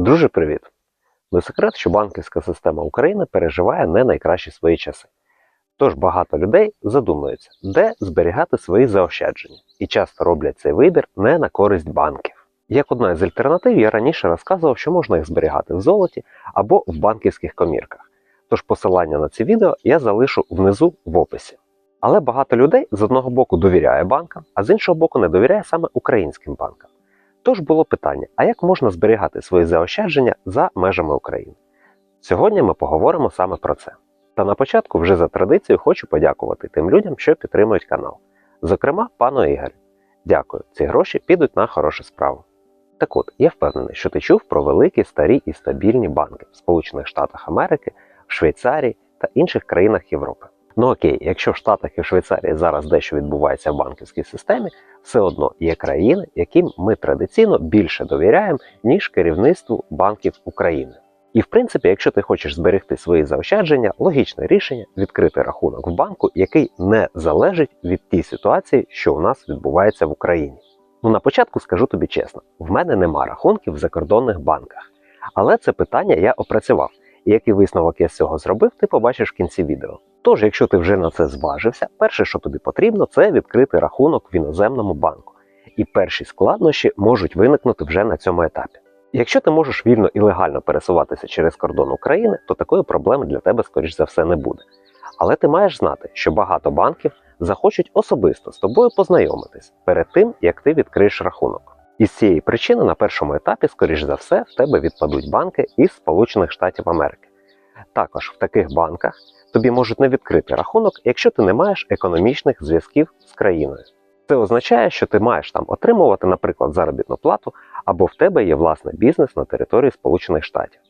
Друже, привіт! Не секрет, що банківська система України переживає не найкращі свої часи. Тож багато людей задумуються, де зберігати свої заощадження, і часто роблять цей вибір не на користь банків. Як одна з альтернатив, я раніше розказував, що можна їх зберігати в золоті або в банківських комірках. Тож посилання на ці відео я залишу внизу в описі. Але багато людей з одного боку довіряє банкам, а з іншого боку не довіряє саме українським банкам. Тож було питання: а як можна зберігати свої заощадження за межами України? Сьогодні ми поговоримо саме про це. Та на початку, вже за традицією, хочу подякувати тим людям, що підтримують канал. Зокрема, пану Ігорю. Дякую, ці гроші підуть на хорошу справу. Так от, я впевнений, що ти чув про великі, старі і стабільні банки в Сполучених Штатах Америки, в Швейцарії та інших країнах Європи. Ну окей, якщо в Штатах і в Швейцарії зараз дещо відбувається в банківській системі, все одно є країни, яким ми традиційно більше довіряємо, ніж керівництву банків України. І в принципі, якщо ти хочеш зберегти свої заощадження, логічне рішення відкрити рахунок в банку, який не залежить від тієї ситуації, що у нас відбувається в Україні. Ну на початку скажу тобі чесно: в мене нема рахунків в закордонних банках, але це питання я опрацював. І який висновок я з цього зробив, ти побачиш в кінці відео. Тож, якщо ти вже на це зважився, перше, що тобі потрібно, це відкрити рахунок в іноземному банку. І перші складнощі можуть виникнути вже на цьому етапі. Якщо ти можеш вільно і легально пересуватися через кордон України, то такої проблеми для тебе, скоріш за все, не буде. Але ти маєш знати, що багато банків захочуть особисто з тобою познайомитись перед тим, як ти відкриєш рахунок. І з цієї причини на першому етапі, скоріш за все, в тебе відпадуть банки із Сполучених Штатів Америки. Також в таких банках тобі можуть не відкрити рахунок, якщо ти не маєш економічних зв'язків з країною. Це означає, що ти маєш там отримувати, наприклад, заробітну плату, або в тебе є власний бізнес на території Сполучених Штатів.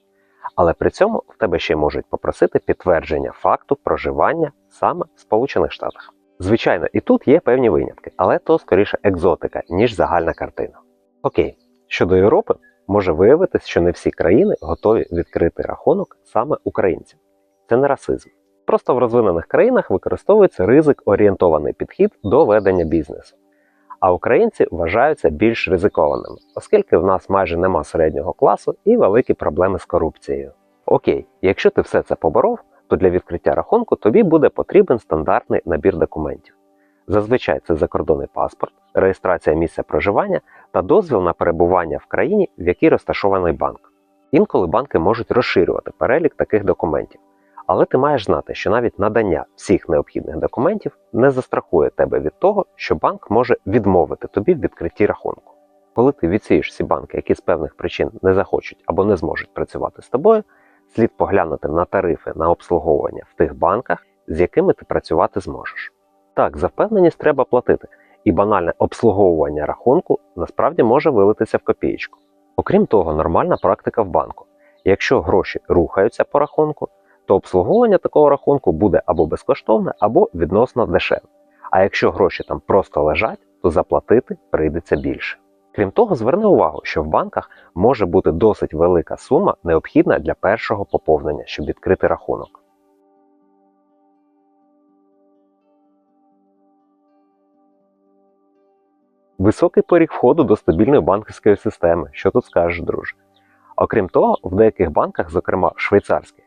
Але при цьому в тебе ще можуть попросити підтвердження факту проживання саме в Сполучених Штатах. Звичайно, і тут є певні винятки, але то скоріше екзотика, ніж загальна картина. Окей, щодо Європи, може виявитись, що не всі країни готові відкрити рахунок саме українцям. Це не расизм. Просто в розвинених країнах використовується ризик орієнтований підхід до ведення бізнесу. А українці вважаються більш ризикованими, оскільки в нас майже нема середнього класу і великі проблеми з корупцією. Окей, якщо ти все це поборов, то для відкриття рахунку тобі буде потрібен стандартний набір документів. Зазвичай це закордонний паспорт, реєстрація місця проживання та дозвіл на перебування в країні, в якій розташований банк. Інколи банки можуть розширювати перелік таких документів. Але ти маєш знати, що навіть надання всіх необхідних документів не застрахує тебе від того, що банк може відмовити тобі в відкритті рахунку. Коли ти відсієш всі банки, які з певних причин не захочуть або не зможуть працювати з тобою, слід поглянути на тарифи на обслуговування в тих банках, з якими ти працювати зможеш. Так, за впевненість треба платити, і банальне обслуговування рахунку насправді може вилитися в копієчку. Окрім того, нормальна практика в банку. Якщо гроші рухаються по рахунку, то обслуговування такого рахунку буде або безкоштовне, або відносно дешеве. А якщо гроші там просто лежать, то заплатити прийдеться більше. Крім того, зверни увагу, що в банках може бути досить велика сума, необхідна для першого поповнення, щоб відкрити рахунок. Високий поріг входу до стабільної банківської системи. Що тут скажеш, друже? Окрім того, в деяких банках, зокрема швейцарських,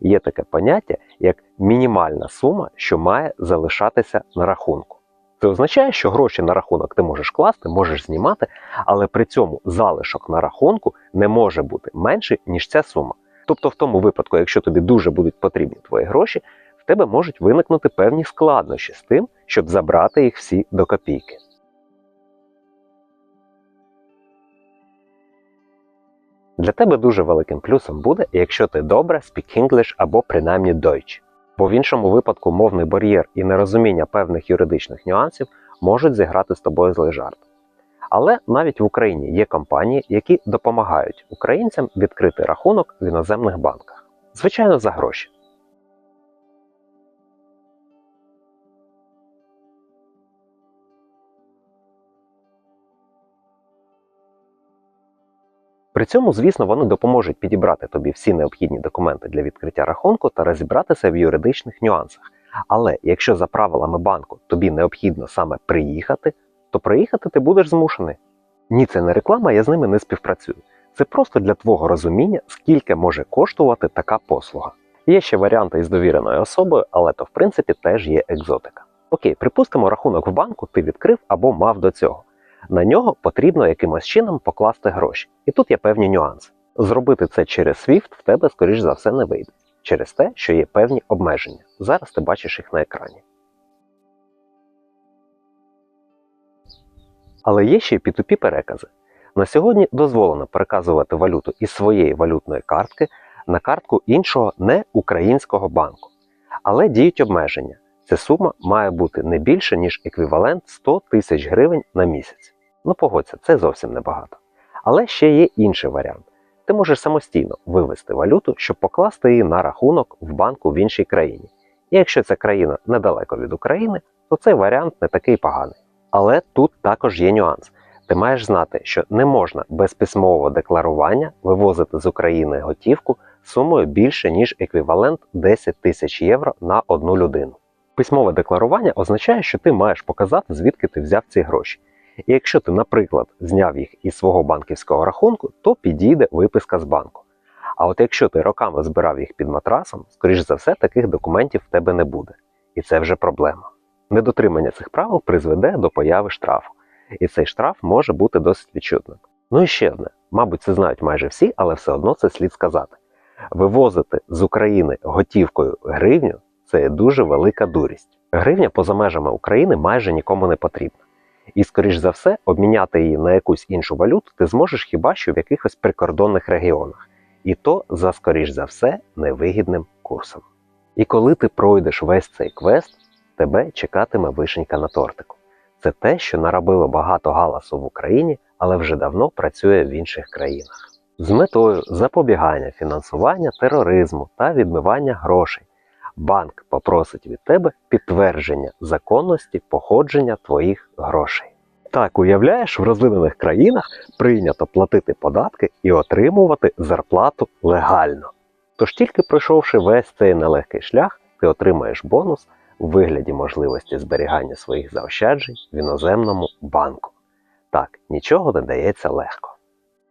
є таке поняття, як мінімальна сума, що має залишатися на рахунку. Це означає, що гроші на рахунок ти можеш класти, можеш знімати, але при цьому залишок на рахунку не може бути менший, ніж ця сума. Тобто, в тому випадку, якщо тобі дуже будуть потрібні твої гроші, в тебе можуть виникнути певні складнощі з тим, щоб забрати їх всі до копійки. Для тебе дуже великим плюсом буде, якщо ти добре speak English або принаймні Deutsch. Бо в іншому випадку мовний бар'єр і нерозуміння певних юридичних нюансів можуть зіграти з тобою злий жарт. Але навіть в Україні є компанії, які допомагають українцям відкрити рахунок в іноземних банках. Звичайно, за гроші. При цьому, звісно, вони допоможуть підібрати тобі всі необхідні документи для відкриття рахунку та розібратися в юридичних нюансах. Але якщо за правилами банку тобі необхідно саме приїхати, то приїхати ти будеш змушений. Ні, це не реклама, я з ними не співпрацюю. Це просто для твого розуміння, скільки може коштувати така послуга. Є ще варіанти із довіреною особою, але то в принципі теж є екзотика. Окей, припустимо, рахунок в банку ти відкрив або мав до цього. На нього потрібно якимось чином покласти гроші. І тут є певні нюанси. Зробити це через SWIFT в тебе, скоріш за все, не вийде, через те, що є певні обмеження. Зараз ти бачиш їх на екрані. Але є ще й P2P перекази. На сьогодні дозволено переказувати валюту із своєї валютної картки на картку іншого не українського банку. Але діють обмеження. Ця сума має бути не більше, ніж еквівалент 100 тисяч гривень на місяць. Ну погодься, це зовсім небагато. Але ще є інший варіант. Ти можеш самостійно вивести валюту, щоб покласти її на рахунок в банку в іншій країні. І якщо ця країна недалеко від України, то цей варіант не такий поганий. Але тут також є нюанс. Ти маєш знати, що не можна без письмового декларування вивозити з України готівку сумою більше, ніж еквівалент 10 тисяч євро на одну людину. Письмове декларування означає, що ти маєш показати, звідки ти взяв ці гроші. І якщо ти, наприклад, зняв їх із свого банківського рахунку, то підійде виписка з банку. А от якщо ти роками збирав їх під матрасом, скоріш за все, таких документів в тебе не буде. І це вже проблема. Недотримання цих правил призведе до появи штрафу. І цей штраф може бути досить відчутним. Ну і ще одне, мабуть, це знають майже всі, але все одно це слід сказати. Вивозити з України готівкою гривню це дуже велика дурість. Гривня поза межами України майже нікому не потрібна. І, скоріш за все, обміняти її на якусь іншу валюту ти зможеш хіба що в якихось прикордонних регіонах. І то за, скоріш за все, невигідним курсом. І коли ти пройдеш весь цей квест, тебе чекатиме вишенька на тортику. Це те, що наробило багато галасу в Україні, але вже давно працює в інших країнах. З метою запобігання фінансування тероризму та відмивання грошей банк попросить від тебе підтвердження законності походження твоїх грошей. Так, уявляєш, в розвинених країнах прийнято платити податки і отримувати зарплату легально. Тож тільки пройшовши весь цей нелегкий шлях, ти отримаєш бонус у вигляді можливості зберігання своїх заощаджень в іноземному банку. Так, нічого не дається легко.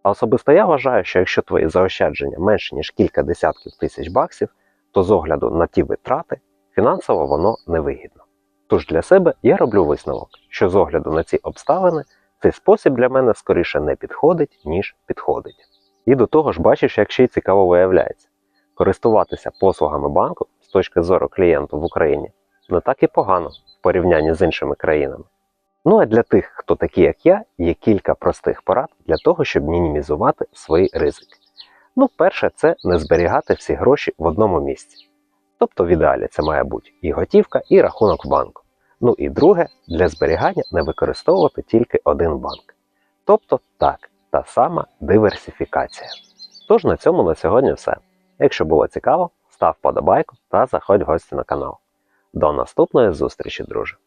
А особисто я вважаю, що якщо твої заощадження менше ніж кілька десятків тисяч баксів, то з огляду на ті витрати фінансово воно невигідно. Тож для себе я роблю висновок, що з огляду на ці обставини цей спосіб для мене скоріше не підходить, ніж підходить. І до того ж бачиш, як ще й цікаво виявляється, користуватися послугами банку з точки зору клієнту в Україні не так і погано в порівнянні з іншими країнами. Ну а для тих, хто такі, як я, є кілька простих порад для того, щоб мінімізувати свої ризики. Ну, перше, це не зберігати всі гроші в одному місці. Тобто в ідеалі це має бути і готівка, і рахунок в банку. Ну і друге, для зберігання не використовувати тільки один банк. Тобто так, та сама диверсифікація. Тож на цьому на сьогодні все. Якщо було цікаво, став подобайку та заходь в гості на канал. До наступної зустрічі, друже!